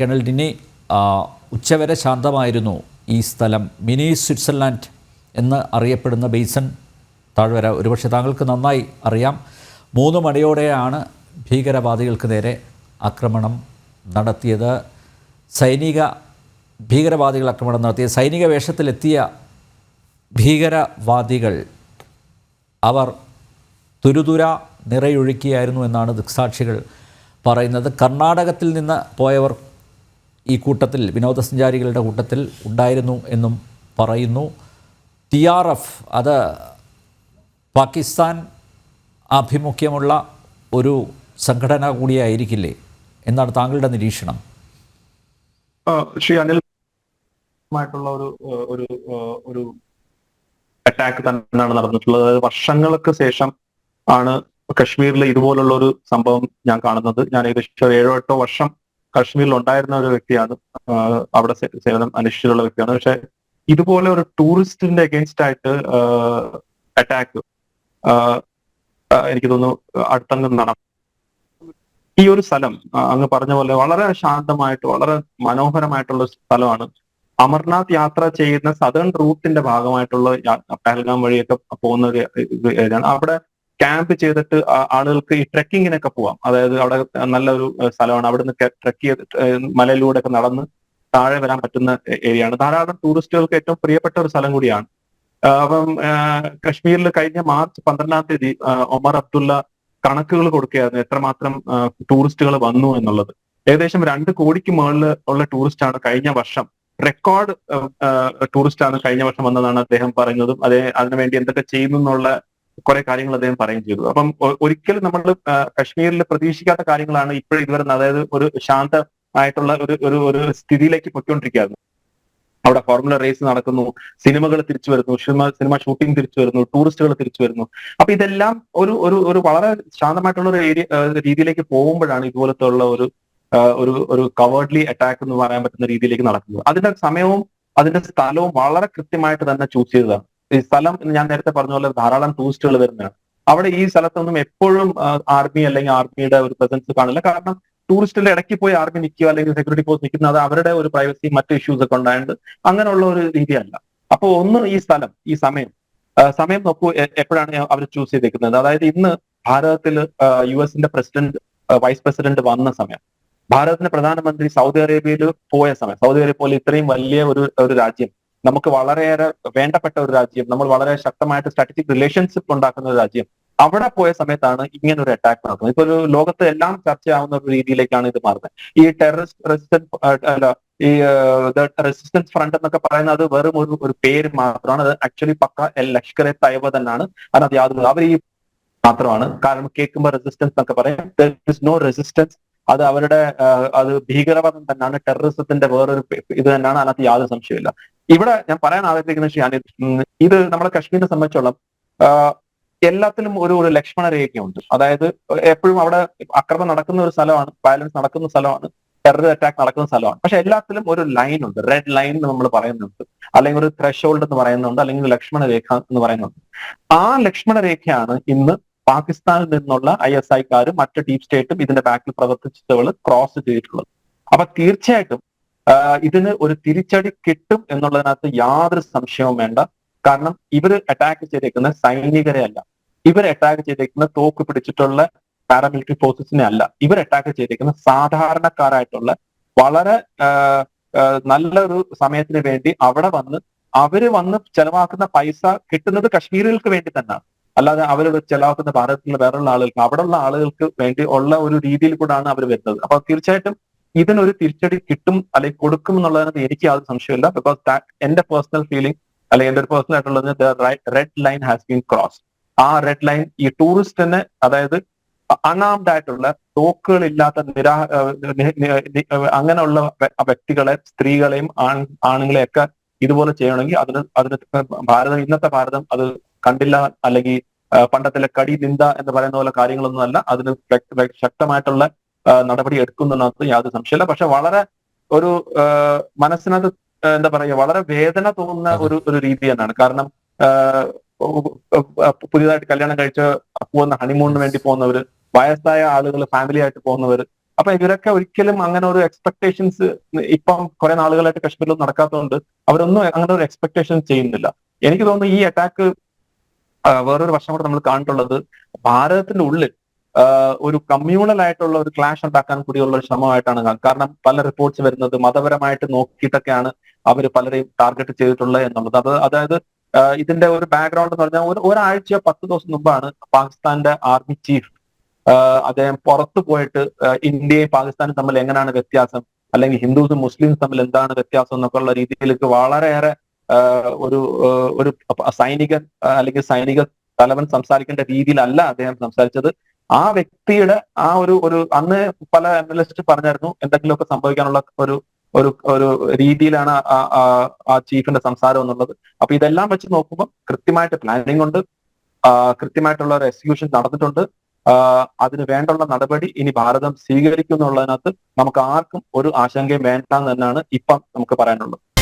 Colonel ഡിനി ഉച്ചവരെ ശാന്തമായിരുന്നു ഈ സ്ഥലം. മിനി സ്വിറ്റ്സർലാൻഡ് എന്ന് അറിയപ്പെടുന്ന ബേസൺ താഴ്വര. ഒരുപക്ഷെ താങ്കൾക്ക് നന്നായി അറിയാം. മൂന്ന് മണിയോടെയാണ് ഭീകരവാദികൾക്ക് നേരെ ആക്രമണം നടത്തിയത്. സൈനിക ഭീകരവാദികൾ ആക്രമണം നടത്തിയ സൈനിക വേഷത്തിലെത്തിയ ഭീകരവാദികൾ അവർ തുരുതുര നിറയൊഴുക്കിയായിരുന്നു എന്നാണ് ദൃക്സാക്ഷികൾ പറയുന്നത്. കർണാടകത്തിൽ നിന്ന് പോയവർ ഈ കൂട്ടത്തിൽ വിനോദസഞ്ചാരികളുടെ കൂട്ടത്തിൽ ഉണ്ടായിരുന്നു എന്നും പറയുന്നു. ടി ആർ എഫ് അത് പാകിസ്ഥാൻ ആഭിമുഖ്യമുള്ള ഒരു സംഘടന കൂടിയായിരിക്കില്ലേ എന്നാണ് താങ്കളുടെ നിരീക്ഷണം? ശ്രീ അനിൽ മായിട്ടുള്ള ഒരു ഒരു ഒരു അറ്റാക്ക് തന്നെയാണ് നടന്നിട്ടുള്ളത്. അതായത് വർഷങ്ങൾക്ക് ശേഷം ആണ് കശ്മീരിൽ ഇതുപോലുള്ള ഒരു സംഭവം ഞാൻ കാണുന്നത്. ഞാൻ ഏകദേശം ഏഴോ എട്ടോ വർഷം കശ്മീരിൽ ഉണ്ടായിരുന്ന ഒരു വ്യക്തിയാണ് അവിടെ സേവനം അനുഷ്ഠിച്ചിട്ടുള്ള വ്യക്തിയാണ്. പക്ഷെ ഇതുപോലെ ഒരു ടൂറിസ്റ്റിന്റെ അഗേൻസ്റ്റ് ആയിട്ട് അറ്റാക്ക് എനിക്ക് തോന്നുന്നു അടുത്തങ്ങ് നടന്നു. ഈ ഒരു സ്ഥലം അങ്ങ് പറഞ്ഞ പോലെ വളരെ ശാന്തമായിട്ട് വളരെ മനോഹരമായിട്ടുള്ള സ്ഥലമാണ്. അമർനാഥ് യാത്ര ചെയ്യുന്ന സദേൺ റൂട്ടിന്റെ ഭാഗമായിട്ടുള്ള പഹൽഗാം വഴിയൊക്കെ പോകുന്ന ഒരു അവിടെ ക്യാമ്പ് ചെയ്തിട്ട് ആളുകൾക്ക് ഈ ട്രെക്കിങ്ങിനൊക്കെ പോവാം. അതായത് അവിടെ നല്ലൊരു സ്ഥലമാണ്. അവിടുന്ന് ട്രെക്ക് ചെയ്ത് മലയിലൂടെ ഒക്കെ നടന്ന് താഴെ വരാൻ പറ്റുന്ന ഏരിയ ആണ്. ധാരാളം ടൂറിസ്റ്റുകൾക്ക് ഏറ്റവും പ്രിയപ്പെട്ട ഒരു സ്ഥലം കൂടിയാണ്. അപ്പം കശ്മീരിൽ കഴിഞ്ഞ മാർച്ച് പന്ത്രണ്ടാം തീയതി ഒമർ അബ്ദുള്ള കണക്കുകൾ കൊടുക്കുകയായിരുന്നു എത്രമാത്രം ടൂറിസ്റ്റുകൾ വന്നു എന്നുള്ളത്. ഏകദേശം രണ്ട് കോടിക്ക് മുകളിൽ ഉള്ള ടൂറിസ്റ്റാണ് കഴിഞ്ഞ വർഷം. റെക്കോർഡ് ടൂറിസ്റ്റാണ് കഴിഞ്ഞ വർഷം വന്നതാണ് അദ്ദേഹം പറയുന്നതും അതേ അതിനുവേണ്ടി എന്തൊക്കെ ചെയ്യുന്നു എന്നുള്ള കുറെ കാര്യങ്ങൾ അദ്ദേഹം പറയുകയും ചെയ്തു. അപ്പം ഒരിക്കലും നമ്മൾ കശ്മീരിൽ പ്രതീക്ഷിക്കാത്ത കാര്യങ്ങളാണ് ഇപ്പോഴും ഇതുവരെ അതായത് ഒരു ശാന്ത ആയിട്ടുള്ള ഒരു ഒരു ഒരു സ്ഥിതിയിലേക്ക് പൊയ്ക്കൊണ്ടിരിക്കുകയായിരുന്നു അവിടെ ഫോർമുല റേസ് നടക്കുന്നു സിനിമകൾ തിരിച്ചു വരുന്നു സിനിമ സിനിമ ഷൂട്ടിംഗ് തിരിച്ചു വരുന്നു ടൂറിസ്റ്റുകൾ തിരിച്ചു വരുന്നു. അപ്പൊ ഇതെല്ലാം ഒരു ഒരു ഒരു വളരെ ശാന്തമായിട്ടുള്ള ഒരു ഏരിയ രീതിയിലേക്ക് പോകുമ്പോഴാണ് ഇതുപോലത്തെ ഉള്ള ഒരു ഒരു ഒരു കവേർഡ്ലി അറ്റാക്ക് എന്ന് പറയാൻ പറ്റുന്ന രീതിയിലേക്ക് നടക്കുന്നത്. അതിന്റെ സമയവും അതിന്റെ സ്ഥലവും വളരെ കൃത്യമായിട്ട് തന്നെ ചൂസ് ചെയ്തതാണ്. ഈ സ്ഥലം ഞാൻ നേരത്തെ പറഞ്ഞ പോലെ ധാരാളം ടൂറിസ്റ്റുകൾ വരുന്നതാണ്. അവിടെ ഈ സ്ഥലത്തൊന്നും എപ്പോഴും ആർമി അല്ലെങ്കിൽ ആർമിയുടെ ഒരു പ്രസൻസ് കാണില്ല. കാരണം ടൂറിസ്റ്റിന്റെ ഇടയ്ക്ക് പോയി ആർമി നിൽക്കുക അല്ലെങ്കിൽ സെക്യൂരിറ്റി ഫോഴ്സ് നിൽക്കുന്നത് അത് അവരുടെ ഒരു പ്രൈവസി മറ്റ് ഇഷ്യൂസ് ഒക്കെ ഉണ്ടായത് അങ്ങനെയുള്ള ഒരു രീതിയല്ല. അപ്പോൾ ഒന്ന് ഈ സ്ഥലം ഈ സമയം. സമയം നോക്കൂ എപ്പോഴാണ് അവർ ചൂസ് ചെയ്തിരിക്കുന്നത് അതായത് ഇന്ന് ഭാരതത്തിൽ യു എസിന്റെ പ്രസിഡന്റ് വൈസ് പ്രസിഡന്റ് വന്ന സമയം. ഭാരതത്തിന്റെ പ്രധാനമന്ത്രി സൗദി അറേബ്യയിൽ പോയ സമയം. സൗദി അറേബ്യ പോലെ ഇത്രയും വലിയ ഒരു ഒരു രാജ്യം. നമുക്ക് വളരെയേറെ വേണ്ടപ്പെട്ട ഒരു രാജ്യം നമ്മൾ വളരെ ശക്തമായിട്ട് സ്ട്രാറ്റജിക് റിലേഷൻഷിപ്പ് ഉണ്ടാക്കുന്ന ഒരു രാജ്യം അവിടെ പോയ സമയത്താണ് ഇങ്ങനെ ഒരു അറ്റാക്ക് നടക്കുന്നത് ഇപ്പൊ ഒരു ലോകത്ത് എല്ലാം ചർച്ചയാവുന്ന ഒരു രീതിയിലേക്കാണ് ഇത് മാറുന്നത്. ഈ ടെററിസ്റ്റ് റെസിസ്റ്റൻസ് അല്ല ഈ റെസിസ്റ്റൻസ് ഫ്രണ്ട് എന്നൊക്കെ പറയുന്നത് വെറും ഒരു ഒരു പേര് മാത്രമാണ്. അത് ആക്ച്വലി പക്ക ലഷ്കർ എ തയ്യബ തന്നെയാണ്. അതിനകത്ത് യാതൊരു അവർ ഈ മാത്രമാണ്. കാരണം കേൾക്കുമ്പോൾ റെസിസ്റ്റൻസ് എന്നൊക്കെ പറയാം. നോ റെസിസ്റ്റൻസ് അത് അവരുടെ അത് ഭീകരവാദം തന്നെയാണ്. ടെററിസത്തിന്റെ വേറൊരു ഇത് തന്നെയാണ്. അതിനകത്ത് യാതൊരു സംശയമില്ല ഇവിടെ ഞാൻ പറയാൻ ആഗ്രഹിക്കുന്ന വിഷയം ഇത് നമ്മുടെ കശ്മീരിനെ സംബന്ധിച്ചോളം എല്ലാത്തിലും ഒരു ഒരു ലക്ഷ്മണ രേഖയുണ്ട്. അതായത് എപ്പോഴും അവിടെ അക്രമം നടക്കുന്ന ഒരു സ്ഥലമാണ് വയലൻസ് നടക്കുന്ന സ്ഥലമാണ് ടെറർ അറ്റാക്ക് നടക്കുന്ന സ്ഥലമാണ്. പക്ഷെ എല്ലാത്തിലും ഒരു ലൈൻ ഉണ്ട്. റെഡ് ലൈൻ എന്ന് നമ്മൾ പറയുന്നുണ്ട്. അല്ലെങ്കിൽ ഒരു ത്രഷോൾഡ് എന്ന് പറയുന്നുണ്ട്. അല്ലെങ്കിൽ ലക്ഷ്മണ രേഖ എന്ന് പറയുന്നുണ്ട്. ആ ലക്ഷ്മണ രേഖയാണ് ഇന്ന് പാകിസ്ഥാനിൽ നിന്നുള്ള ഐ എസ് ഐക്കാരും മറ്റ് ഡീപ് സ്റ്റേറ്റും ഇതിന്റെ ബാക്കിൽ പ്രവർത്തിച്ചവൾ ക്രോസ് ചെയ്തിട്ടുള്ളത്. അപ്പൊ തീർച്ചയായിട്ടും ഇതിന് ഒരു തിരിച്ചടി കിട്ടും എന്നുള്ളതിനകത്ത് യാതൊരു സംശയവും വേണ്ട. കാരണം ഇവർ അറ്റാക്ക് ചെയ്തേക്കുന്ന സൈനികരെ അല്ല. ഇവർ അറ്റാക്ക് ചെയ്തേക്കുന്ന തോക്ക് പിടിച്ചിട്ടുള്ള പാരാമിലിറ്ററി ഫോഴ്സസിനെ അല്ല. ഇവർ അറ്റാക്ക് ചെയ്തേക്കുന്ന സാധാരണക്കാരായിട്ടുള്ള വളരെ നല്ലൊരു സമയത്തിന് വേണ്ടി അവിടെ വന്ന് അവർ വന്ന് ചെലവാക്കുന്ന പൈസ കിട്ടുന്നത് കശ്മീരികൾക്ക് വേണ്ടി തന്നെയാണ് അല്ലാതെ അവർ ചെലവാക്കുന്ന ഭാരതത്തിലെ വേറെയുള്ള ആളുകൾക്ക് അവിടെയുള്ള ആളുകൾക്ക് വേണ്ടി ഉള്ള ഒരു രീതിയിൽ കൂടാണ് അവർ വരുന്നത്. അപ്പൊ തീർച്ചയായിട്ടും ഇതിനൊരു തിരിച്ചടി കിട്ടും അല്ലെങ്കിൽ കൊടുക്കും എന്നുള്ളതിനകത്ത് എനിക്ക് യാതൊരു സംശയമില്ല ബിക്കോസ് എന്റെ പേഴ്സണൽ ഫീലിംഗ് അല്ലെങ്കിൽ എന്റെ ഒരു പേഴ്സണൽ ആയിട്ടുള്ളത് red line has been cross ആ റെഡ് ലൈൻ ഈ ടൂറിസ്റ്റിനെ അതായത് അണാംഡ് ആയിട്ടുള്ള തോക്കുകളില്ലാത്ത നിരാ അങ്ങനെയുള്ള വ്യക്തികളെ സ്ത്രീകളെയും ആൺ ആണുങ്ങളെയൊക്കെ ഇതുപോലെ ചെയ്യണമെങ്കിൽ അതിന് അതിന് ഭാരതം ഇന്നത്തെ ഭാരതം അത് കണ്ടില്ല അല്ലെങ്കിൽ പണ്ടത്തിലെ കടി നിന്ദ എന്ന് പറയുന്ന പോലെ കാര്യങ്ങളൊന്നും അല്ല അതിന് ശക്തമായിട്ടുള്ള നടപടി എടുക്കുന്നതിനകത്ത് യാതൊരു സംശയമില്ല പക്ഷെ വളരെ ഒരു മനസ്സിനത് മനസ്സിനകത്ത് എന്താ പറയുക വളരെ വേദന തോന്നുന്ന ഒരു ഒരു രീതി തന്നെയാണ്. കാരണം പുതിയതായിട്ട് കല്യാണം കഴിച്ച് പോകുന്ന ഹണിമൂണിന് വേണ്ടി പോകുന്നവര് വയസ്സായ ആളുകൾ ഫാമിലി ആയിട്ട് പോകുന്നവർ അപ്പൊ ഇവരൊക്കെ ഒരിക്കലും അങ്ങനെ ഒരു എക്സ്പെക്ടേഷൻസ് ഇപ്പം കുറെ നാളുകളായിട്ട് കശ്മീരിൽ നടക്കാത്തതുകൊണ്ട് അവരൊന്നും അങ്ങനെ ഒരു എക്സ്പെക്ടേഷൻ ചെയ്യുന്നില്ല. എനിക്ക് തോന്നുന്നു ഈ അറ്റാക്ക് വേറൊരു വർഷം കൂടെ നമ്മൾ കണ്ടിട്ടുള്ളത് ഭാരതത്തിന്റെ ഉള്ളിൽ ഒരു കമ്മ്യൂണൽ ആയിട്ടുള്ള ഒരു ക്ലാഷ് ഉണ്ടാക്കാൻ കൂടിയുള്ള ഒരു ശ്രമമായിട്ടാണ് കാരണം പല റിപ്പോർട്ട്സ് വരുന്നത് മതപരമായിട്ട് നോക്കിയിട്ടൊക്കെയാണ് അവർ പലരെയും ടാർഗറ്റ് ചെയ്തിട്ടുള്ളത് എന്നുള്ളത്. അത് അതായത് ഇതിന്റെ ഒരു ബാക്ക്ഗ്രൗണ്ട് എന്ന് പറഞ്ഞാൽ ഒരു ഒരാഴ്ച പത്ത് ദിവസം മുമ്പാണ് പാകിസ്ഥാന്റെ ആർമി ചീഫ് അദ്ദേഹം പുറത്തു പോയിട്ട് ഇന്ത്യയും പാകിസ്ഥാനും തമ്മിൽ എങ്ങനെയാണ് വ്യത്യാസം? അല്ലെങ്കിൽ ഹിന്ദുസും മുസ്ലിംസും തമ്മിൽ എന്താണ് വ്യത്യാസം എന്നൊക്കെ ഉള്ള രീതിയിലേക്ക് വളരെയേറെ ഒരു ഒരു സൈനികൻ അല്ലെങ്കിൽ സൈനിക തലവൻ സംസാരിക്കേണ്ട രീതിയിലല്ല അദ്ദേഹം സംസാരിച്ചത്. ആ വ്യക്തിയുടെ ആ ഒരു ഒരു അന്ന് പല അനലിസ്റ്റ് പറഞ്ഞായിരുന്നു എന്തെങ്കിലുമൊക്കെ സംഭവിക്കാനുള്ള ഒരു ഒരു ഒരു രീതിയിലാണ് ആ- ചീഫിന്റെ സംസാരം എന്നുള്ളത്. അപ്പൊ ഇതെല്ലാം വെച്ച് നോക്കുമ്പോൾ കൃത്യമായിട്ട് പ്ലാനിംഗ് ഉണ്ട്. കൃത്യമായിട്ടുള്ള ഒരു എക്സിക്യൂഷൻ നടന്നിട്ടുണ്ട്. അതിന് വേണ്ടുള്ള നടപടി ഇനി ഭാരതം സ്വീകരിക്കും എന്നുള്ളതിനകത്ത് നമുക്ക് ആർക്കും ഒരു ആശങ്കയും വേണ്ട എന്ന് തന്നെയാണ് ഇപ്പം നമുക്ക് പറയാനുള്ളത്.